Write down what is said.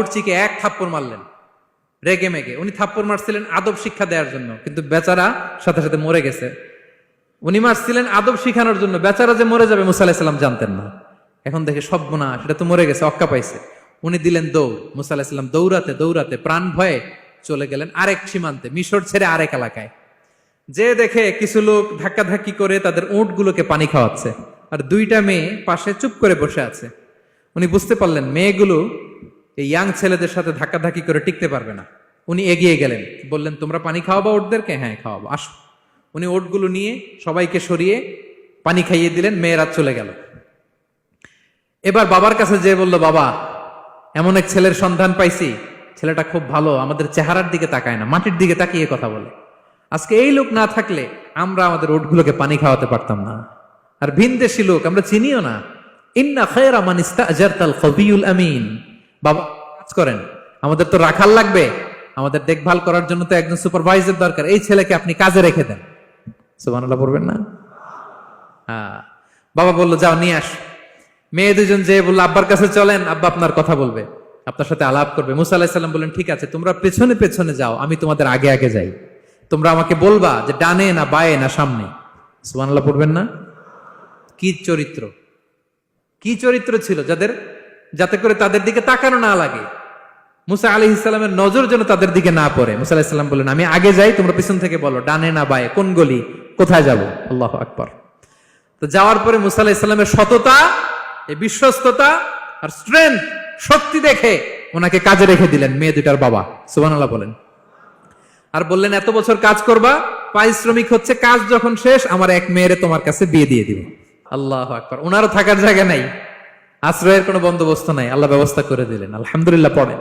কুর্চিকে এক থাপ্পড় মারলেন। রেগে মেগে। উনি থাপ্পড় মারছিলেন আদব শিক্ষা দেওয়ার জন্য। কিন্তু বেচারা সাথে সাথে মরে গেছে। উনি মারছিলেন আদব শিখানোর জন্য। বেচারা যে মরে যাবে মুসা আলাহিসাল্লাম জানতেন না। এখন দেখে সব না সেটা তো মরে গেছে, অক্কা পাইছে। উনি দিলেন দৌড়। মুসা আলাহিসাল্লাম দৌড়াতে দৌড়াতে প্রাণ ভয়ে চলে গেলেন আরেক সীমান্তে, মিশর ছেড়ে আরেক এলাকায়। যে দেখে কিছু লোক ধাক্কাধাক্কি করে তাদের উঁটগুলোকে পানি খাওয়াচ্ছে। আর দুইটা মেয়ে পাশে চুপ করে বসে আছে। উনি বুঝতে পারলেন, মেয়েগুলো এই ইয়াং ছেলেদের সাথে ধাক্কাধাক্কি করে টিকতে পারবে না। উনি এগিয়ে গেলেন, বললেন, তোমরা পানি খাওয়াবো ওটদেরকে? হ্যাঁ খাওয়াবো, আসো। উনি ওটগুলো নিয়ে সবাইকে সরিয়ে পানি খাইয়ে দিলেন, মেয়েরা চলে গেল। এবার বাবার কাছে যে বলল, বাবা, এমন এক ছেলের সন্ধান পাইছি। ছেলেটা খুব ভালো, আমাদের চেহারার দিকে তাকায় না, মাটির দিকে তাকিয়ে কথা বলে। আজকে এই লোক না থাকলে আমরা আমাদের ওটগুলোকে পানি খাওয়াতে পারতাম না। আর ভিনদেশি লোক, আমরা চিনিও না। ইন্না মান ইস্তাজারতাল কবিউল আমিন। বাবা করেন। আমাদের তো রাখাল লাগবে। আমাদের দেখভাল করার জন্য তো একজন সুপারভাইজার দরকার। এই ছেলেকে আপনি কাজে রেখে দেন। সুবহানাল্লাহ পড়বেন না? হ্যাঁ। বাবা বলল যাও নিয়ে আস। মেয়ে দুজন যে বলল আব্বার কাছে চলেন আব্বা আপনার কথা বলবে। আপনার সাথে আলাপ করবে। মুসা আলাহিসাল্লাম বললেন ঠিক আছে তোমরা পেছনে পেছনে যাও আমি তোমাদের আগে আগে যাই। তোমরা আমাকে বলবা যে ডানে না বায়ে না সামনে। সুবহানাল্লাহ পড়বেন না? কি চরিত্র? কি চরিত্র ছিল যাদের? যাতে করে তাদের দিকে তাকানো না লাগে। মুসা আলি ইসলামের নজর যেন তাদের দিকে না পড়ে। মুসা আলাহ ইসলাম বললেন, আমি আগে যাই, তোমরা পিছন থেকে বলো, ডানে না বায়ে, কোন গলি, কোথায় যাব? আল্লাহ আকবর। তো যাওয়ার পরে মুসা আলাহ ইসলামের সততা, এই বিশ্বস্ততা আর স্ট্রেংথ শক্তি দেখে ওনাকে কাজে রেখে দিলেন মেয়ে দুটার বাবা। সুবান আল্লাহ বলেন। আর বললেন, এত বছর কাজ করবা, পারিশ্রমিক হচ্ছে কাজ যখন শেষ, আমার এক মেয়েরে তোমার কাছে বিয়ে দিয়ে দিব। আল্লাহ আকবর। ওনারও থাকার জায়গা নাই, আশ্রয়ের কোনো বন্দোবস্ত নাই, আল্লাহ ব্যবস্থা করে দিলেন। আলহামদুলিল্লাহ, পড়েন।